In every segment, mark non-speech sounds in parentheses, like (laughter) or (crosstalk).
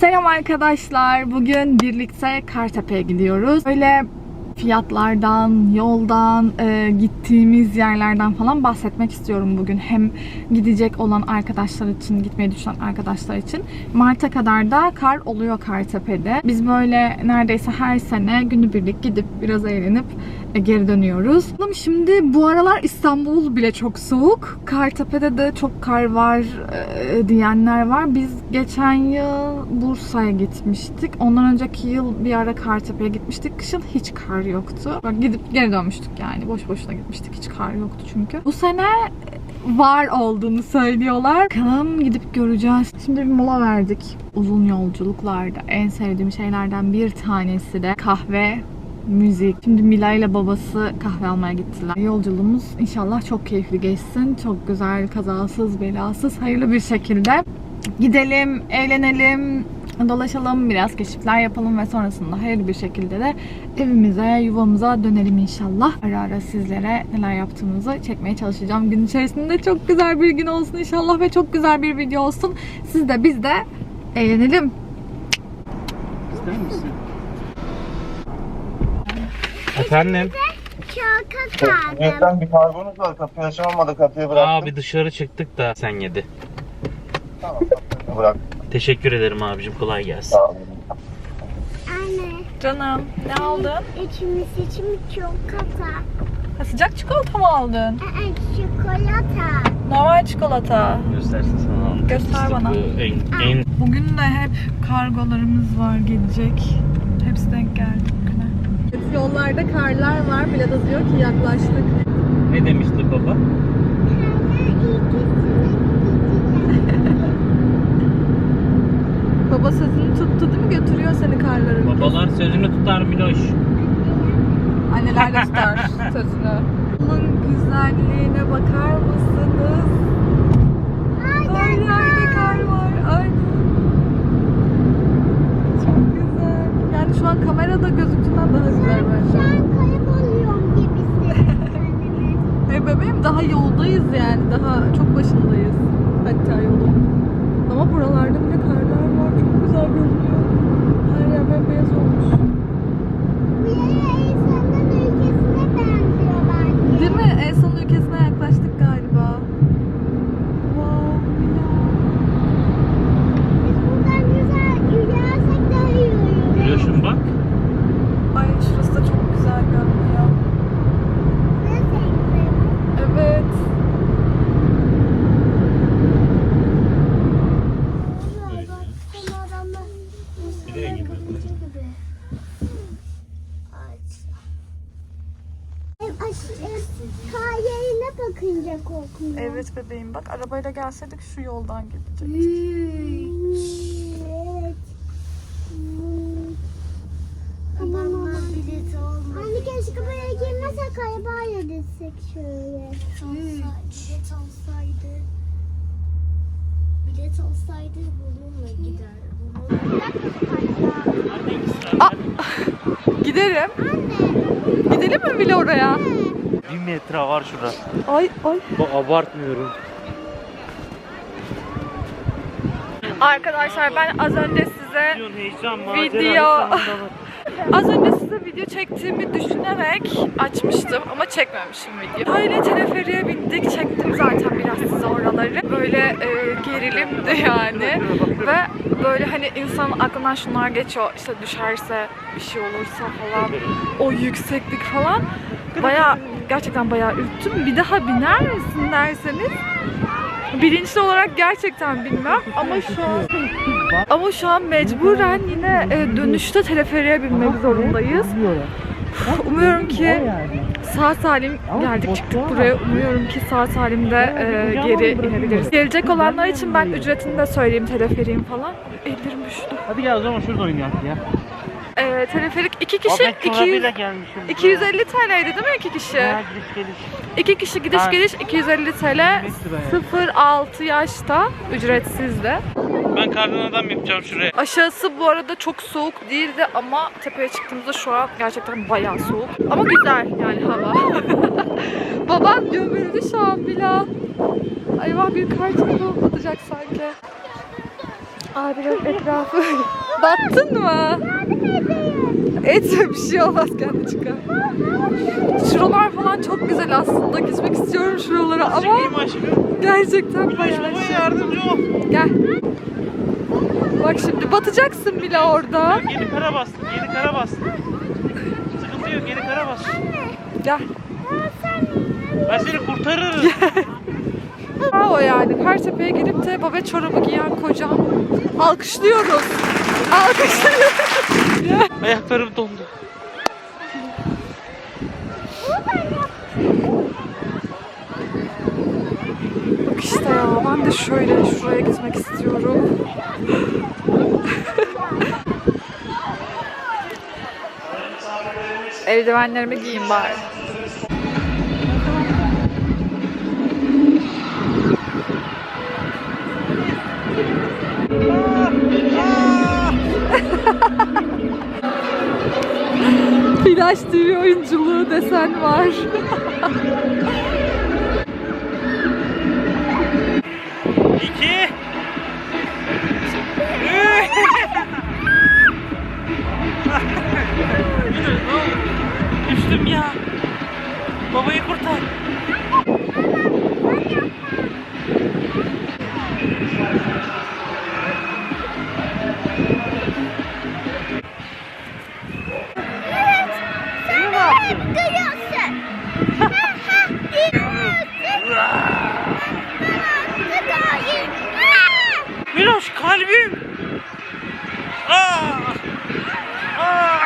Selam arkadaşlar. Bugün birlikte Kartepe'ye gidiyoruz. Böyle fiyatlardan, yoldan, e, gittiğimiz yerlerden falan bahsetmek istiyorum bugün. Hem gidecek olan arkadaşlar için, gitmeyi düşünen arkadaşlar için. Mart'a kadar da kar oluyor Kartepe'de. Biz böyle neredeyse her sene günübirlik gidip biraz eğlenip geri dönüyoruz. Şimdi bu aralar İstanbul bile çok soğuk. Kartepe'de de çok kar var e, diyenler var. Biz geçen yıl Bursa'ya gitmiştik. Ondan önceki yıl bir ara Kartepe'ye gitmiştik. Kışın hiç kar yoktu. Bak gidip geri dönmüştük yani. Boş boşuna gitmiştik. Hiç kar yoktu çünkü. Bu sene var olduğunu söylüyorlar. Bakalım gidip göreceğiz. Şimdi bir mola verdik. Uzun yolculuklarda en sevdiğim şeylerden bir tanesi de kahve müzik. Şimdi Mila ile babası kahve almaya gittiler. Yolculuğumuz inşallah çok keyifli geçsin. Çok güzel, kazasız, belasız, hayırlı bir şekilde gidelim, eğlenelim, dolaşalım, biraz keşifler yapalım ve sonrasında hayırlı bir şekilde de evimize, yuvamıza dönelim inşallah. Ara ara sizlere neler yaptığımızı çekmeye çalışacağım. Gün içerisinde çok güzel bir gün olsun inşallah ve çok güzel bir video olsun. Siz de biz de eğlenelim. İster misin? Efendim? Çok kaldım. Niyetten bir kargonuz var. Kapıyı açamadı. Kapıyı bıraktım. Abi dışarı çıktık da sen yedi. Tamam kapıyı bıraktım. Teşekkür ederim abicim kolay gelsin. Sağ olun. Anne, Canım ne aldın? içimiz içimiz çok kata. Ha, sıcak çikolata mı aldın? Aa, çikolata. Normal çikolata. Göstersin sana. Göster bana. En, en Bugün de hep kargolarımız var gelecek. Hepsi denk geldi. Yollarda karlar var. Milada diyor ki yaklaştık. ne demişti baba? (laughs) Baba sözünü tuttu değil mi? Götürüyor seni karlara. Babalar sözünü tutar Miloş. Anneler de tutar (laughs) sözünü. Bunun güzelliğine bakar mısınız? Her yerde kar var. Ay. Çok güzel. Yani şu an kamerada gözüktüğünden daha güzel Şu bence. an kayboluyorum gibisin. (laughs) Bebeğim daha yoldayız yani. Daha çok başındayız. Hatta yolun. Ama buralarda bile karlar var. Çok güzel görünüyor. Her yer bembeyaz olmuş. Değil mi? En son ülkesine yaklaştık galiba. Wow. Biz buradan güzel yürüyersek daha iyi yürüyoruz. Miloş'um bak. Ay şurası da çok güzel görünüyor. Ne sevdim. Evet. Böyle. Baksana adamlar. Nereye gidiyor? gibi. Aç. Ev aç. Ev kar yerine bakınca korkmuyor. Evet bebeğim bak arabayla gelseydik şu yoldan gidecektik. Evet. Bilet olmadı. Anne keşke buraya girmesek arabayla gitsek şöyle. Bilet olsaydı. Bilet olsaydı bununla gider. (laughs) Giderim. Gidelim mi bile oraya? Bir metre var şurada. Ay ay. Bu abartmıyorum. Arkadaşlar ben az önce size Video. (laughs) Az önce size video çektiğimi düşünerek açmıştım ama çekmemişim video. Böyle teleferiye bindik, çektim zaten biraz size oraları. Böyle e, gerilimdi yani. Ve böyle hani insanın aklından şunlar geçiyor. İşte düşerse, bir şey olursa falan. O yükseklik falan. Baya gerçekten bayağı ürktüm. Bir daha biner misin derseniz bilinçli olarak gerçekten bilmem ama şu an ama şu an mecburen yine e, dönüşte teleferiye binmek zorundayız. Umuyorum ki sağ salim geldik çıktık buraya. Umuyorum ki sağ salim de e, geri inebiliriz. Gelecek olanlar için ben ücretini de söyleyeyim teleferiğin falan. Ellerim üşüdü. Hadi gel o zaman şurada oynayalım ya. E, teleferik iki kişi Abi, 200, çorabıyla gelmişim. 250 TL'ydi değil mi iki kişi? Gidiş geliş. İki kişi gidiş Ha. geliş 250 TL. Metre. 0-6 yaşta ücretsiz de. Ben kardan adam yapacağım şuraya. Aşağısı bu arada çok soğuk değildi ama tepeye çıktığımızda şu an gerçekten bayağı soğuk. Ama güzel yani hava. (laughs) Babam gömüldü şu an Bila. Eyvah bir kar topu atacak sanki. Abiler etrafı. (laughs) Battın mı? Etme (laughs) bir şey olmaz kendi çıkar. Şuralar falan çok güzel aslında. Gitmek istiyorum şuralara ama gerçekten bayağı şey. yardımcı ol. Gel. Bak şimdi batacaksın bile orada. Yeni kara bastın. Yeni kara bastın. Sıkıntı yok. Yeni kara bastın. Gel. Ben seni kurtarırım. Bravo yani. Kartepe'ye gelip de baba çorabı giyen kocam. Alkışlıyoruz. Alkışlıyoruz. (laughs) Ayaklarım dondu. Bak işte ya ben de şöyle şuraya gitmek istiyorum. (laughs) Eldivenlerimi giyeyim bari. Flash TV oyunculuğu desen var. (laughs) kalbim. Aa! Aa!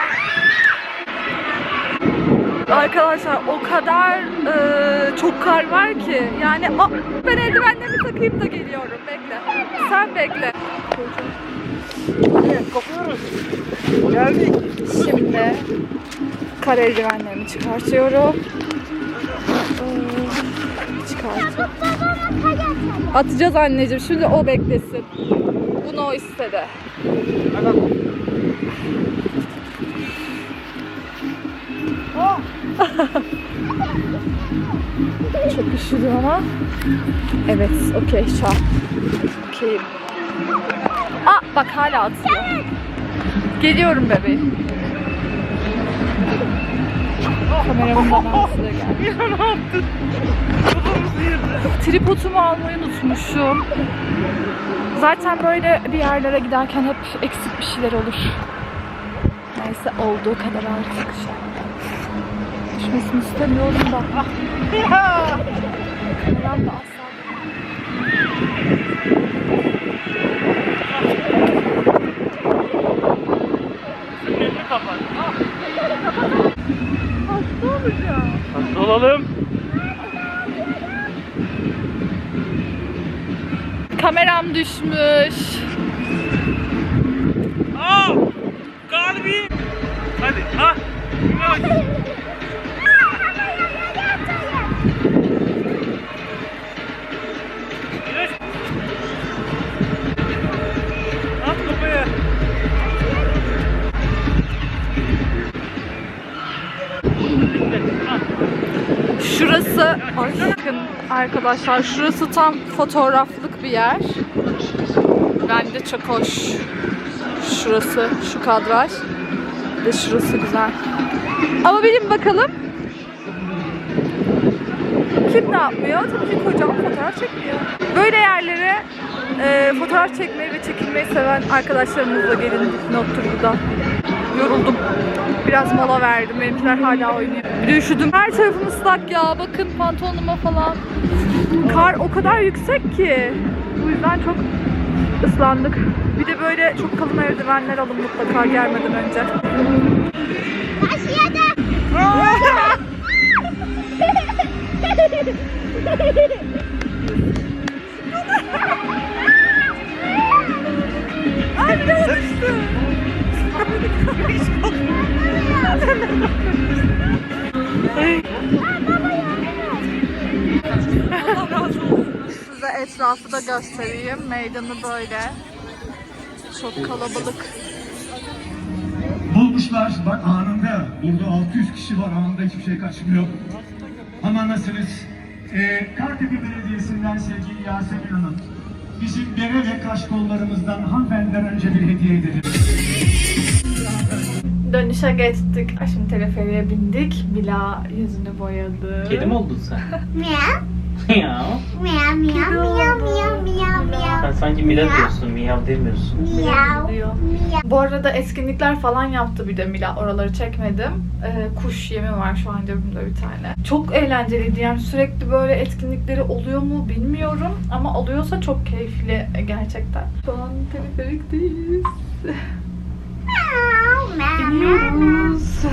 Arkadaşlar o kadar e, çok kar var ki yani Aa, ben eldivenlerimi takayım da geliyorum bekle. Sen bekle. Evet, kopuyoruz. Geldik. Şimdi kar eldivenlerimi çıkartıyorum. Ee, Çıkart. Atacağız anneciğim. Şimdi o beklesin. Bunu o istedi. (laughs) Çok üşüdüm ama. Evet, okey an. Okey. Aa, bak hala atıyor. Geliyorum bebeğim. Kameramın da. Ya ne yaptın? Tripodumu almayı unutmuşum. Zaten böyle bir yerlere giderken hep eksik bir şeyler olur. Neyse olduğu kadar artık. Düşmesini istemiyorum da. Kameram da asla olacağım. Hasta olalım. Kameram düşmüş. Aa! Kalbim. Hadi ha. Miloş. Ay bakın arkadaşlar şurası tam fotoğraflık bir yer. Bence çok hoş. Şurası, şu kadraj. Bir de şurası güzel. Ama bilin bakalım. Kim ne yapmıyor? Tabii ki kocam fotoğraf çekmiyor. Böyle yerlere e, fotoğraf çekmeyi ve çekilmeyi seven arkadaşlarımızla gelin dipnottur bu da. Yoruldum. Biraz mola verdim. Benimkiler hala oynuyor. Bir de üşüdüm. Her tarafım ıslak ya. Bakın pantolonuma falan. Kar o kadar yüksek ki. Bu yüzden çok ıslandık. Bir de böyle çok kalın eldivenler alın mutlaka gelmeden önce. Aşağıda. Ay bir Size etrafı da göstereyim. Meydanı böyle. Çok kalabalık. Bulmuşlar bak anında. Burada 600 kişi var anında hiçbir şey kaçmıyor. Ama nasılsınız? Ee, Kartepe Belediyesi'nden sevgili Yasemin Hanım. bizim bere ve kaş kollarımızdan hanımefendiden önce bir hediye edelim. Dönüşe geçtik. Şimdi teleferiye bindik. Bila yüzünü boyadı. Kedi mi oldun sen? Miyav. (laughs) ya. Miyav miyav miyav miyav miyav miyav. Sen sanki Mila diyorsun, miyav demiyorsun. Miyav. diyor. Miyav. Bu arada etkinlikler falan yaptı bir de Mila. Oraları çekmedim. Ee, kuş yemi var şu an cebimde bir tane. Çok eğlenceliydi. Yani sürekli böyle etkinlikleri oluyor mu bilmiyorum. Ama oluyorsa çok keyifli gerçekten. Şu an teleferikteyiz. (laughs) İniyoruz. (laughs)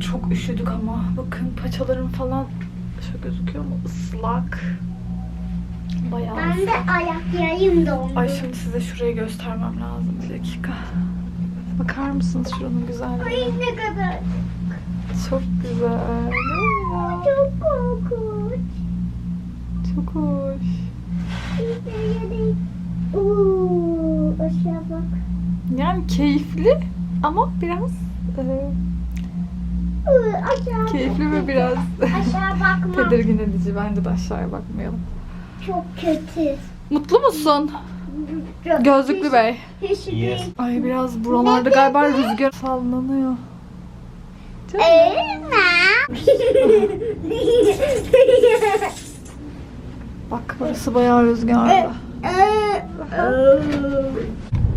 Çok üşüdük ama. Bakın paçalarım falan şu gözüküyor mu? Islak. Bayağı Ben de ayaklarım dondu. Ay şimdi size şurayı göstermem lazım bir dakika. Bakar mısınız şuranın güzelliğine? Ay ne kadar Çok güzel. değil mi ya? çok korkunç. Çok hoş. Uuu aşağı bak. Yani keyifli ama biraz e, aşağı keyifli ve biraz Aşağı bakma. tedirgin edici. Bence de aşağıya bakmayalım. Çok kötü. Mutlu musun? Çok Gözlüklü bey. Hiç Yes. değil. Ay biraz buralarda galiba rüzgar sallanıyor. Canım. Bak burası bayağı rüzgarlı.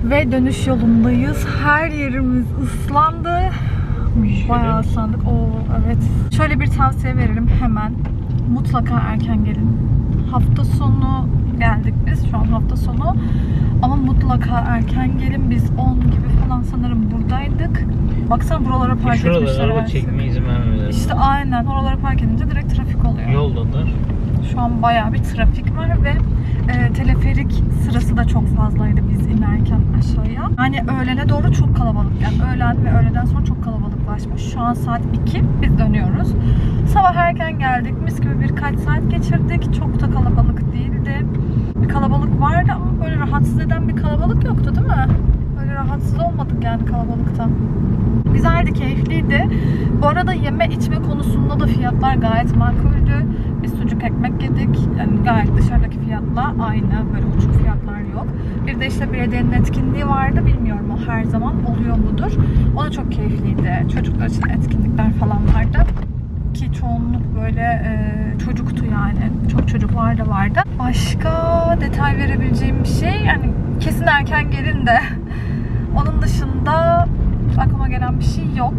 Ve dönüş yolundayız. Her yerimiz ıslandı. Bayağı ıslandık. Oo evet. Şöyle bir tavsiye veririm hemen. Mutlaka erken gelin. Hafta sonu geldik biz. Şu an hafta sonu. Ama mutlaka erken gelin. Biz 10 gibi falan sanırım buradaydık. Baksana buralara park etmişler. Şuralara araba her şeyi. çekmeye izin vermediler. İşte aynen oralara park edince direkt trafik oluyor. Yoldalar. Şu an bayağı bir trafik var ve e, teleferik sırası da çok fazlaydı biz inerken aşağıya. Yani öğlene doğru çok kalabalık. Yani öğlen ve öğleden sonra çok kalabalıklaşmış. Şu an saat 2. Biz dönüyoruz. Sabah erken geldik. Mis gibi birkaç saat geçirdik. Çok da kalabalık değildi. Bir kalabalık vardı ama böyle rahatsız eden bir kalabalık yoktu değil mi? Böyle rahatsız olmadık yani kalabalıktan. Güzeldi, keyifliydi. Bu arada yeme içme konusunda da fiyatlar gayet makuldü. Biz sucuk ekmek yedik. Yani gayet dışarıdaki fiyatla aynı. Böyle uçuk fiyatlar yok. Bir de işte belediyenin etkinliği vardı. Bilmiyorum o her zaman oluyor mudur. O da çok keyifliydi. Çocuklar için etkinlikler falan vardı. Ki çoğunluk böyle e, çocuktu yani. Çok çocuklar da vardı. Başka detay verebileceğim bir şey yani kesin erken gelin de (laughs) onun dışında aklıma gelen bir şey yok.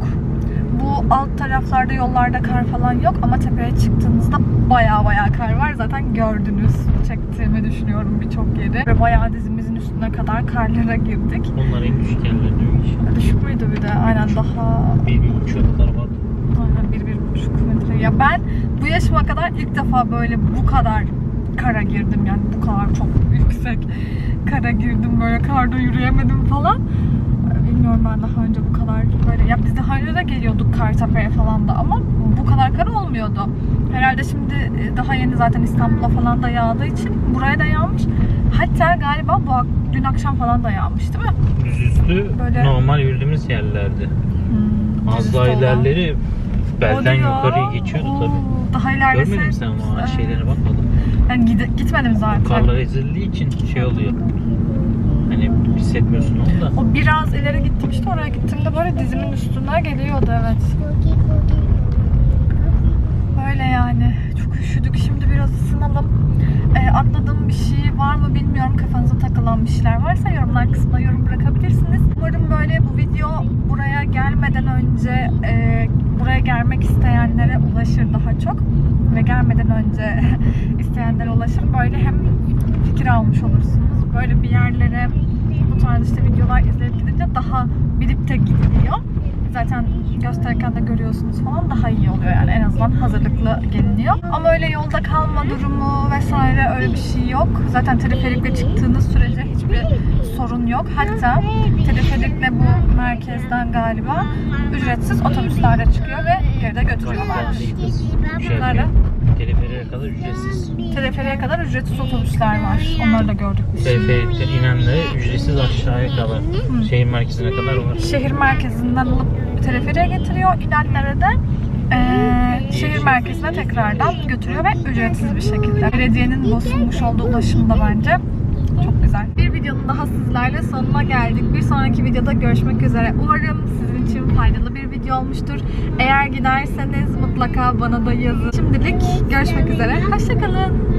Bu alt taraflarda yollarda kar falan yok ama tepeye çıktığınızda baya baya kar var. Zaten gördünüz. Çektiğimi düşünüyorum birçok yeri. Ve bayağı dizimizin üstüne kadar karlara girdik. Onlar en küçük yerler diyormuş. Düşük müydü bir de? Aynen daha Bir, bir buçuk kadar vardı. Aynen bir, bir buçuk metre. Ya ben bu yaşıma kadar ilk defa böyle bu kadar kara girdim yani bu kadar çok yüksek kara girdim böyle karda yürüyemedim falan. Bilmiyorum ben daha önce bu kadar böyle ya biz daha önce de geliyorduk Kartepe'ye falan da ama bu kadar kar olmuyordu. Herhalde şimdi e, daha yeni zaten İstanbul'a falan da yağdığı için buraya da yağmış. Hatta galiba bu dün akşam falan da yağmış değil mi? Düzüstü Böyle- normal yürüdüğümüz yerlerdi. Hmm, Az daha ilerleri belden yukarıya geçiyordu Oo, tabii. Daha ilerlese... Görmedin mi sen o Evet. şeylere bakmadın. Yani gide- gitmedim zaten. Karlar ezildiği için şey oluyor. Hissetmiyorsun onu da. O biraz ileri gittim işte oraya gittiğimde böyle dizimin üstüne geliyordu evet. Böyle yani. Çok üşüdük. Şimdi biraz ısınalım. Ee, atladığım bir şey var mı bilmiyorum. Kafanıza takılan bir şeyler varsa yorumlar kısmına yorum bırakabilirsiniz. Umarım böyle bu video buraya gelmeden önce e, buraya gelmek isteyenlere ulaşır daha çok. Ve gelmeden önce (laughs) isteyenlere ulaşır. Böyle hem fikir almış olursunuz. Böyle bir yerlere bu tarz işte videolar izleyip gidince daha bilip de gidiliyor. Zaten gösterirken de görüyorsunuz falan daha iyi oluyor yani en azından hazırlıklı geliniyor. Ama öyle yolda kalma durumu vesaire öyle bir şey yok. Zaten teleferikle çıktığınız sürece hiçbir sorun yok. Hatta teleferikle bu merkezden galiba ücretsiz otobüslerde çıkıyor ve geride götürüyorlar. Karşıdan değil kız. Nerede? Teleferiye kadar ücretsiz. Teleferiye kadar ücretsiz otobüsler var. Onları da gördük biz. Teleferikten inenle ücretsiz aşağıya kadar, Hı. şehir merkezine kadar var. Şehir merkezinden alıp teleferiye getiriyor. İnenlere de ee, şehir merkezine tekrardan götürüyor ve ücretsiz bir şekilde. Belediyenin bozulmuş olduğu ulaşım da bence çok güzel. Bir videonun daha sizlerle sonuna geldik. Bir sonraki videoda görüşmek üzere. Umarım sizin faydalı bir video olmuştur. Eğer giderseniz mutlaka bana da yazın. Şimdilik görüşmek üzere. Hoşçakalın.